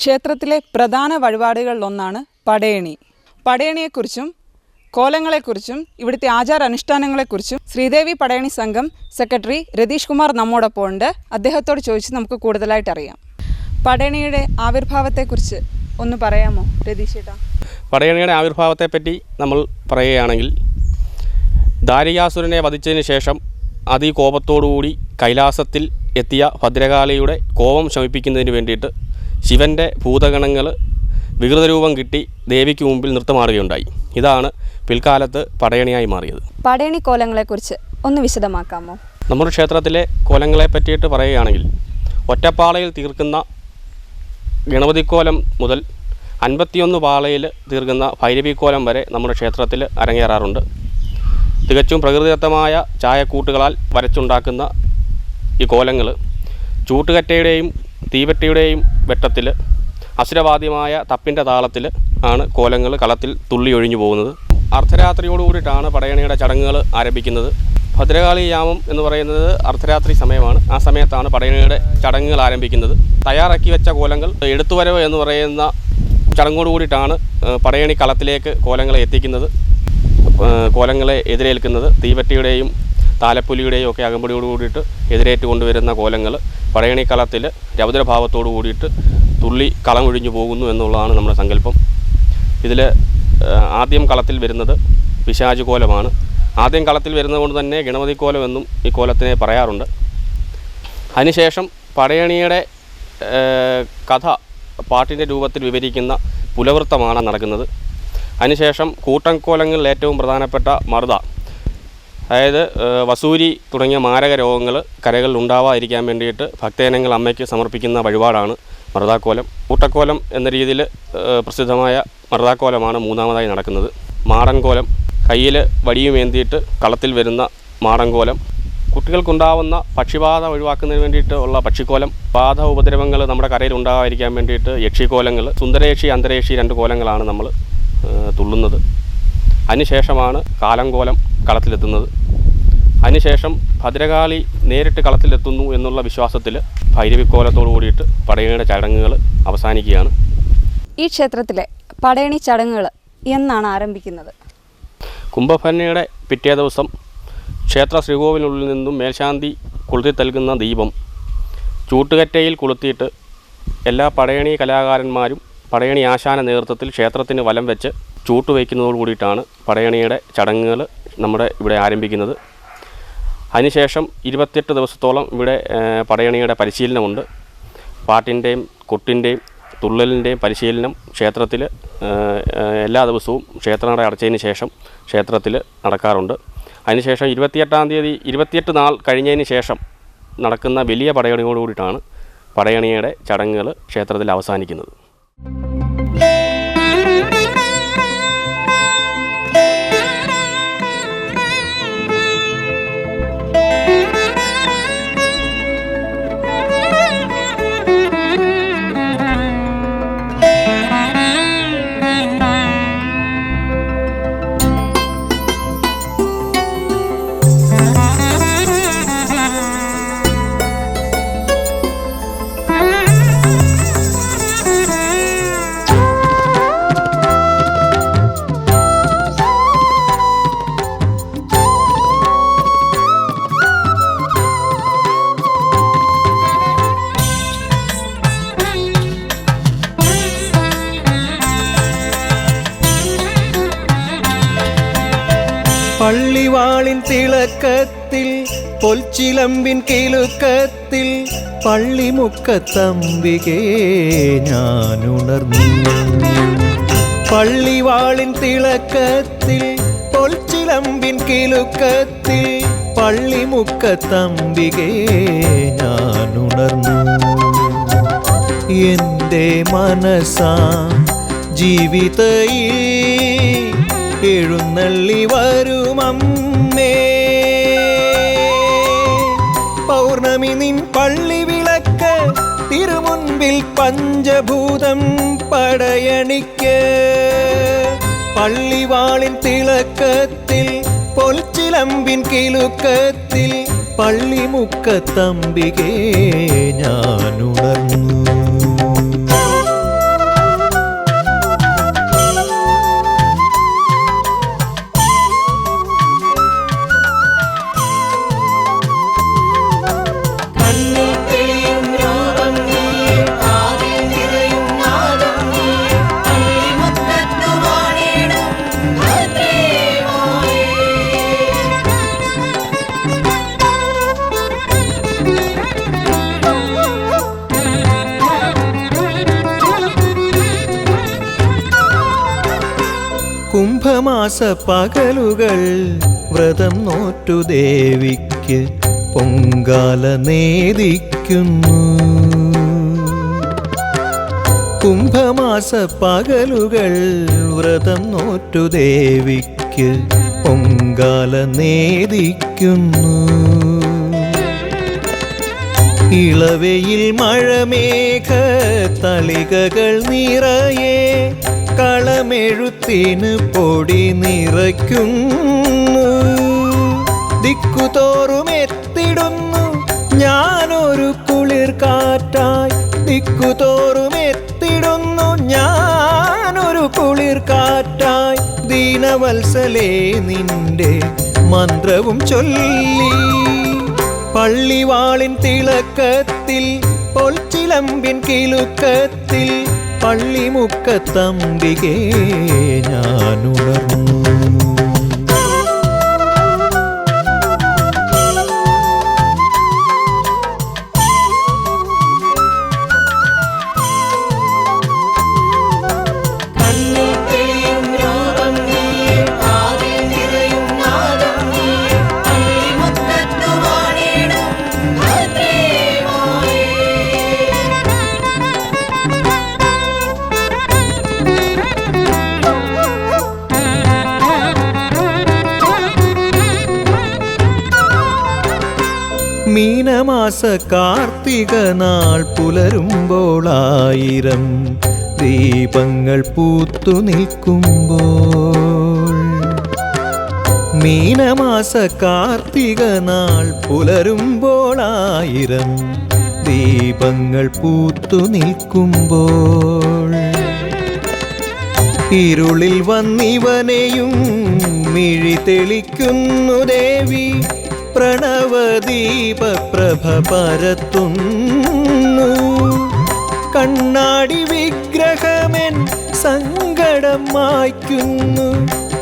ക്ഷേത്രത്തിലെ പ്രധാന വഴിപാടുകളിലൊന്നാണ് പടയണി. പടയണിയെക്കുറിച്ചും കോലങ്ങളെക്കുറിച്ചും ഇവിടുത്തെ ആചാര അനുഷ്ഠാനങ്ങളെക്കുറിച്ചും ശ്രീദേവി പടയണി സംഘം സെക്രട്ടറി രതീഷ് കുമാർ നമ്മോടൊപ്പം ഉണ്ട് അദ്ദേഹത്തോട് ചോദിച്ച് നമുക്ക് കൂടുതലായിട്ട് അറിയാം. പടയണിയുടെ ആവിർഭാവത്തെക്കുറിച്ച് ഒന്ന് പറയാമോ രതീഷ് ചേട്ടാ പടയണിയുടെ ആവിർഭാവത്തെപ്പറ്റി നമ്മൾ പറയുകയാണെങ്കിൽ ദാരികാസുരനെ വധിച്ചതിന് ശേഷം അതികോപത്തോടുകൂടി കൈലാസത്തിൽ എത്തിയ ഭദ്രകാളിയുടെ കോപം ശമിപ്പിക്കുന്നതിന് വേണ്ടിയിട്ട് ശിവന്റെ ഭൂതഗണങ്ങൾ വികൃതരൂപം കിട്ടി ദേവിക്ക് മുമ്പിൽ നൃത്തമാടുകയുണ്ടായി. ഇതാണ് പിൽക്കാലത്ത് പടയണിയായി മാറിയത്. പടയണി കോലങ്ങളെക്കുറിച്ച് ഒന്ന് വിശദമാക്കാമോ? നമ്മുടെ ക്ഷേത്രത്തിലെ കോലങ്ങളെ പറ്റിയിട്ട് പറയുകയാണെങ്കിൽ ഒറ്റപ്പാളയിൽ തീർക്കുന്ന ഗണപതിക്കോലം മുതൽ അൻപത്തിയൊന്ന് പാളയിൽ തീർക്കുന്ന ഭൈരവിക്കോലം വരെ നമ്മുടെ ക്ഷേത്രത്തിൽ അരങ്ങേറാറുണ്ട്. തികച്ചും പ്രകൃതിദത്തമായ ചായക്കൂട്ടുകളാൽ വരച്ചുണ്ടാക്കുന്ന ഈ കോലങ്ങൾ ചൂട്ടുകറ്റയുടെയും തീവറ്റയുടെയും വെട്ടത്തിൽ അസുരവാദ്യമായ തപ്പിന്റെ താളത്തിൽ ആണ് കോലങ്ങൾ കളത്തിൽ തുള്ളി ഒഴിഞ്ഞു പോകുന്നത്. അർദ്ധരാത്രിയോടുകൂടിയിട്ടാണ് പടയണിയുടെ ചടങ്ങുകൾ ആരംഭിക്കുന്നത്. ഭദ്രകാളി യാമം എന്ന് പറയുന്നത് അർദ്ധരാത്രി സമയമാണ്. ആ സമയത്താണ് പടയണിയുടെ ചടങ്ങുകൾ ആരംഭിക്കുന്നത്. തയ്യാറാക്കി വെച്ച കോലങ്ങൾ എടുത്തുവരവ് എന്ന് പറയുന്ന ചടങ്ങോട് കൂടിയിട്ടാണ് പടയണി കളത്തിലേക്ക് കോലങ്ങളെ എത്തിക്കുന്നത്. കോലങ്ങളെ എതിരേൽക്കുന്നത്. തീവറ്റിയുടെയും താലപ്പൊലിയുടെയും ഒക്കെ അകമ്പടിയോട് കൂടിയിട്ട് എതിരേറ്റ് കൊണ്ടുവരുന്ന കോലങ്ങൾ പഴയണിക്കളത്തിൽ രൗദ്രഭാവത്തോടു കൂടിയിട്ട് തുള്ളി കളം ഒഴിഞ്ഞു പോകുന്നു എന്നുള്ളതാണ് നമ്മുടെ സങ്കല്പം. ഇതിൽ ആദ്യം കളത്തിൽ വരുന്നത് പിശാച് കോലമാണ്. ആദ്യം കളത്തിൽ വരുന്നതുകൊണ്ട് തന്നെ ഗണപതി കോലം എന്നും ഈ കോലത്തിനെ പറയാറുണ്ട്. അതിനുശേഷം പടയണിയുടെ കഥ പാട്ടിന്റെ രൂപത്തിൽ വിവരിക്കുന്ന പുലവൃത്തമാണ് നടക്കുന്നത്. അതിനുശേഷം കൂട്ടംകോലങ്ങളിൽ ഏറ്റവും പ്രധാനപ്പെട്ട മറുത. അതായത് വസൂരി തുടങ്ങിയ മാരക രോഗങ്ങൾ കരകളിൽ ഉണ്ടാവാതിരിക്കാൻ വേണ്ടിയിട്ട് ഭക്തജനങ്ങൾ അമ്മയ്ക്ക് സമർപ്പിക്കുന്ന വഴിപാടാണ് മറുതാക്കോലം. കൂട്ടക്കോലം എന്ന രീതിയിൽ പ്രസിദ്ധമായ മറുതാക്കോലമാണ് മൂന്നാമതായി നടക്കുന്നത്. മാടൻകോലം കയ്യിൽ വടിയുമേന്തിയിട്ട് കളത്തിൽ വരുന്ന മാടൻകോലം. കുട്ടികൾക്കുണ്ടാവുന്ന പക്ഷിബാധ ഒഴിവാക്കുന്നതിന് വേണ്ടിയിട്ട് ഉള്ള പക്ഷിക്കോലം. ബാധ ഉപദ്രവങ്ങൾ നമ്മുടെ കരയിൽ ഉണ്ടാകാതിരിക്കാൻ വേണ്ടിയിട്ട് യക്ഷിക്കോലങ്ങൾ. സുന്ദരേക്ഷി അന്തരേക്ഷി രണ്ട് കോലങ്ങളാണ് നമ്മൾ തുള്ളുന്നത്. അതിനുശേഷമാണ് കാലംകോലം കളത്തിലെത്തുന്നത്. അതിനുശേഷം ഭദ്രകാളി നേരിട്ട് കളത്തിലെത്തുന്നു എന്നുള്ള വിശ്വാസത്തിൽ ഭൈരവിക്കോലത്തോടു കൂടിയിട്ട് പടയണിയുടെ ചടങ്ങുകൾ അവസാനിക്കുകയാണ്. ഈ ക്ഷേത്രത്തിലെ പടയണി ചടങ്ങുകൾ എന്നാണ് ആരംഭിക്കുന്നത്. കുംഭഭരണിയുടെ പിറ്റേ ദിവസം ക്ഷേത്ര ശ്രീകോവിലിനുള്ളിൽ നിന്നും മേൽശാന്തി കൊളുത്തി നൽകുന്ന ദീപം ചൂട്ടുകറ്റയിൽ കൊളുത്തിയിട്ട് എല്ലാ പടയണി കലാകാരന്മാരും പടയണി ആശാന നേതൃത്വത്തിൽ ക്ഷേത്രത്തിന് വലം വെച്ച് ചൂട്ട് വയ്ക്കുന്നതോട് കൂടിയിട്ടാണ് പടയണിയുടെ ചടങ്ങുകൾ നമ്മുടെ ഇവിടെ ആരംഭിക്കുന്നത്. അതിനുശേഷം ഇരുപത്തെട്ട് ദിവസത്തോളം ഇവിടെ പടയണിയുടെ പരിശീലനമുണ്ട്. പാട്ടിന്റെയും കൊട്ടിന്റെയും തുള്ളലിന്റെയും പരിശീലനം ക്ഷേത്രത്തിൽ എല്ലാ ദിവസവും ക്ഷേത്രനട അടച്ചതിന് ശേഷം ക്ഷേത്രത്തിൽ നടക്കാറുണ്ട്. അതിനുശേഷം ഇരുപത്തിയെട്ടാം തീയതി ഇരുപത്തിയെട്ട് നാൾ കഴിഞ്ഞതിന് ശേഷം നടക്കുന്ന വലിയ പടയണിയോടുകൂടിയിട്ടാണ് പടയണിയുടെ ചടങ്ങുകൾ ക്ഷേത്രത്തിൽ അവസാനിക്കുന്നത്. തിളക്കത്തിൽ പൊൽച്ചിലമ്പിൻ കിലുക്കത്തിൽ പള്ളിമുക്കത്തമ്പികേ ഞാനുണർന്നു. പള്ളിവാളിൻ തിളക്കത്തിൽ പൊൽച്ചിലമ്പിൻ കിലുക്കത്തിൽ പള്ളിമുക്കത്തമ്പികേ ഞാനുണർന്നു. എന്റെ മനസ്സാ ജീവിതയിൽ എഴുന്നള്ളി പഞ്ചഭൂതം പടയണിക്ക്. പള്ളിവാളിൻ തിളക്കത്തിൽ പൊൽച്ചിലമ്പിൻ കിലുക്കത്തിൽ പള്ളിമുക്കത്തമ്പികേ ഞാനുണർന്നു. കുംഭമാസ പകലുകൾ വ്രതം നോറ്റു ദേവിക്ക് പൊങ്കാല നേദിക്കുന്നു. കുംഭമാസ പകലുകൾ വ്രതം നോറ്റു ദേവിക്ക് പൊങ്കാല നേദിക്കുന്നു. ഇളവയിൽ മഴമേഘ തളികകൾ നിറയെ കളമെഴുത്തിന് പൊടി നിറയ്ക്കുന്നു. ദിക്കുതോറും എത്തിടുന്നു. ഞാനൊരു കുളിർ കാറ്റായി. ദിക്കുതോറും എത്തിടുന്നു. ഞാനൊരു കുളിർ കാറ്റായി. ദീനവത്സലേ നിന്റെ മന്ത്രവും ചൊല്ലി. പള്ളിവാളിൻ തിളക്കത്തിൽ പൊൽച്ചിലമ്പിൻ കിലുക്കത്തിൽ പള്ളിമുക്കത്തമ്പികേ ഞാനുണർന്നു മീനമാസ കാർത്തിക നാൾ പുലരുമ്പോളായിരം ദീപങ്ങൾ പൂത്തു നിൽക്കുമ്പോൾ. മീനമാസ കാർത്തിക നാൾ പുലരുമ്പോളായിരം ദീപങ്ങൾ പൂത്തു നിൽക്കുമ്പോൾ. ഇരുളിൽ വന്നിവനെയും മിഴി തെളിക്കുന്നു ദേവി. പ്രണവദീപ പ്രഭ പരത്തുന്നു. കണ്ണാടി വിഗ്രഹമെൻ സങ്കടം മായ്ക്കുന്നു.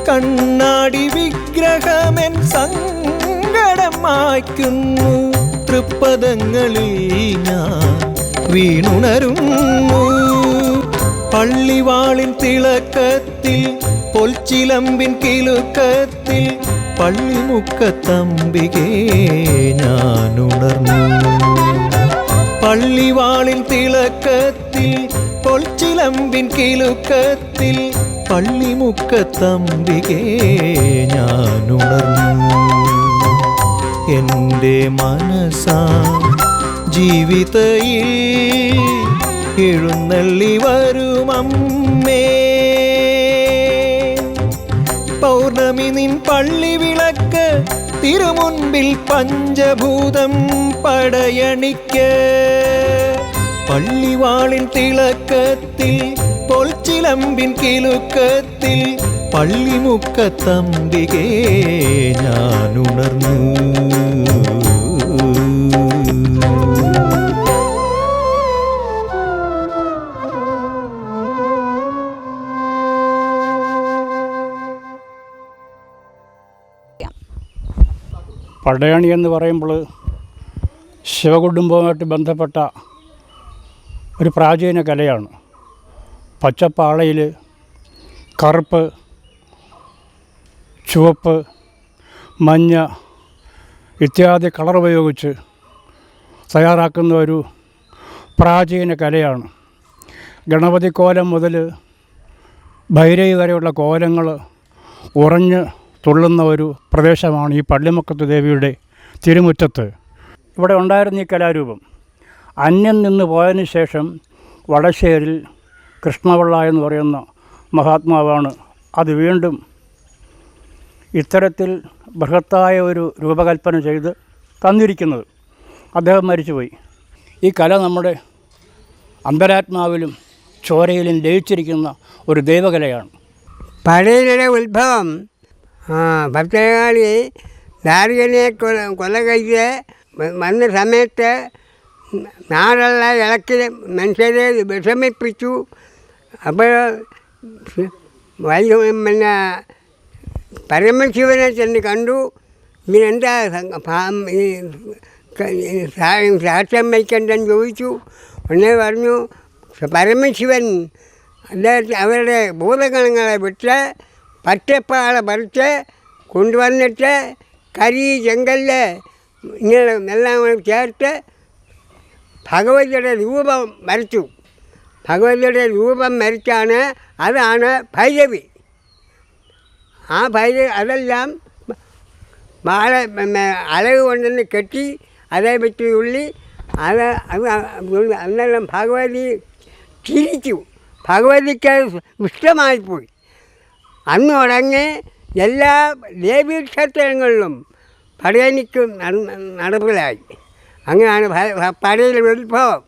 കണ്ണാടി വിഗ്രഹമെൻ സങ്കടം മായ്ക്കുന്നു. തൃപ്പദങ്ങളിൽ ഞാൻ വീണുണരുന്നു. പള്ളിവാളിൻ തിളക്കത്തിൽ പൊൽച്ചിലമ്പിൻ കിലുക്കത്തിൽ പള്ളിമുക്കത്തമ്പികേ ഞാനുണർന്നു. പള്ളിവാളിൽ തിളക്കത്തിൽ പൊൾച്ചിലമ്പിൻ കിലുക്കത്തിൽ പള്ളിമുക്കത്തമ്പികേ ഞാനുണർന്നു. എന്റെ മനസ്സാ ജീവിതയിൽ എഴുന്നള്ളി വരുമമ്മേ നിൻ പള്ളി വിളക്ക് തിരുമുൻപിൽ പഞ്ചഭൂതം പടയണിക്ക്. പള്ളിവാളിൻ തിളക്കത്തിൽ പൊൽച്ചിലമ്പിൻ കിലുക്കത്തിൽ പള്ളിമുക്കത്തമ്പികേ ഞാനുണർന്നു. പടയണി എന്ന് പറയുമ്പോൾ ശിവകുടുംബവുമായിട്ട് ബന്ധപ്പെട്ട ഒരു പ്രാചീന കലയാണ്. പച്ചപ്പാളയിൽ കറുപ്പ് ചുവപ്പ് മഞ്ഞ ഇത്യാദി കളർ ഉപയോഗിച്ച് തയ്യാറാക്കുന്ന ഒരു പ്രാചീന കലയാണ്. ഗണപതി കോലം മുതൽ ഭൈരവി വരെയുള്ള കോലങ്ങൾ ഉറഞ്ഞ് തുള്ളുന്ന ഒരു പ്രദേശമാണ് ഈ പള്ളിമുക്കത്ത് ദേവിയുടെ തിരുമുറ്റത്ത്. ഇവിടെ ഉണ്ടായിരുന്ന ഈ കലാരൂപം. അന്യം നിന്ന് പോയതിനു ശേഷം വടശ്ശേരിൽ കൃഷ്ണപിള്ള എന്ന് പറയുന്ന മഹാത്മാവാണ് അത് വീണ്ടും ഇത്തരത്തിൽ ബൃഹത്തായ ഒരു രൂപകൽപ്പന ചെയ്ത് തന്നിരിക്കുന്നത്. അദ്ദേഹം മരിച്ചുപോയി. ഈ കല നമ്മുടെ അന്തരാത്മാവിലും ചോരയിലും ലയിച്ചിരിക്കുന്ന ഒരു ദൈവകലയാണ്. പടയിലെ ഉത്ഭവം ആ ഭക്തകാളി ദാരികനെ കൊല കൊല കഴിച്ച് വന്ന സമയത്ത് നാടുള്ള ഇളക്കി മനുഷ്യരെ വിഷമിപ്പിച്ചു. അപ്പോൾ പിന്നെ പരമശിവനെ ചെന്ന് കണ്ടു. സാ- സാക്ഷ്യം വയ്ക്കണ്ടെന്ന് ചോദിച്ചു. ഉടനെ പറഞ്ഞു പരമശിവൻ അദ്ദേഹത്തെ അവരുടെ ഭൂതഗണങ്ങളെ വിട്ട് പച്ചപ്പാള പറിച്ച് കൊണ്ടുവന്നിട്ട് കരി ചെങ്കല്ല് ഇങ്ങനെ എല്ലാം ചേർത്ത് ഭഗവതിയുടെ രൂപം വരച്ചു. ഭഗവതിയുടെ രൂപം വരച്ചാണ് അതാണ് ഭൈരവി. ആ ഭൈരവി അതെല്ലാം വാഴ അളവ് കൊണ്ടുവന്ന് കെട്ടി അതേ പറ്റി ഉള്ളി അത് അത് അന്നെല്ലാം ഭഗവതി ചിരിച്ചു ഭഗവതിക്ക് ഇഷ്ടമായിപ്പോയി. അന്ന് തുടങ്ങി എല്ലാ ദേവീക്ഷേത്രങ്ങളിലും പടയണിക്ക് നടപ്പിലായി. അങ്ങനെയാണ് പടയിലെ ഉത്ഭവം